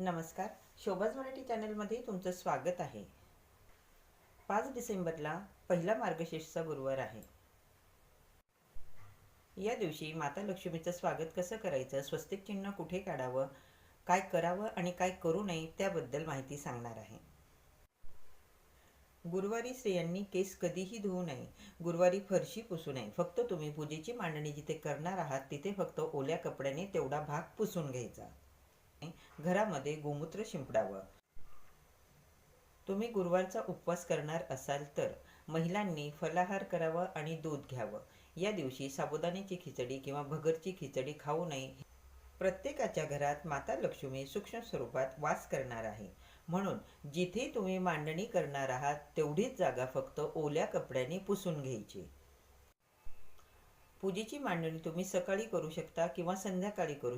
नमस्कार. शोभाज मराठी चॅनलमध्ये तुमचं स्वागत आहे. पाच डिसेंबरला पहिला मार्गशीर्षचा गुरुवार आहे. या दिवशी माता लक्ष्मीचं स्वागत कसं करायचं स्वस्तिक चिन्ह कुठे काढावं काय करावं आणि काय करू नये त्याबद्दल माहिती सांगणार आहे. गुरुवारी स्त्रियांनी केस कधीही धुवू नये गुरुवारी फरशी पुसू नये. फक्त तुम्ही पूजेची मांडणी जिथे करणार आहात तिथे फक्त ओल्या कपड्याने तेवढा भाग पुसून घ्यायचा. घरामध्ये गोमूत्र शिंपडावं. तुम्ही गुरुवारचा उपवास करणार असाल तर महिलांनी फलाहार करावा आणि दूध घ्यावं. या दिवशी साबुदाण्याची खिचडी किंवा भगरची खिचडी खाऊ नये. प्रत्येकाच्या घरात माता लक्ष्मी सूक्ष्म स्वरूपात वास करणार आहे. म्हणून जिथे तुम्ही मांडणी करणार आहात तेवढीच जागा फक्त ओल्या कपड्याने पुसून घ्यायची. पूजेची मांडणी तुम्ही सकाळी करू शकता किंवा संध्याकाळी करू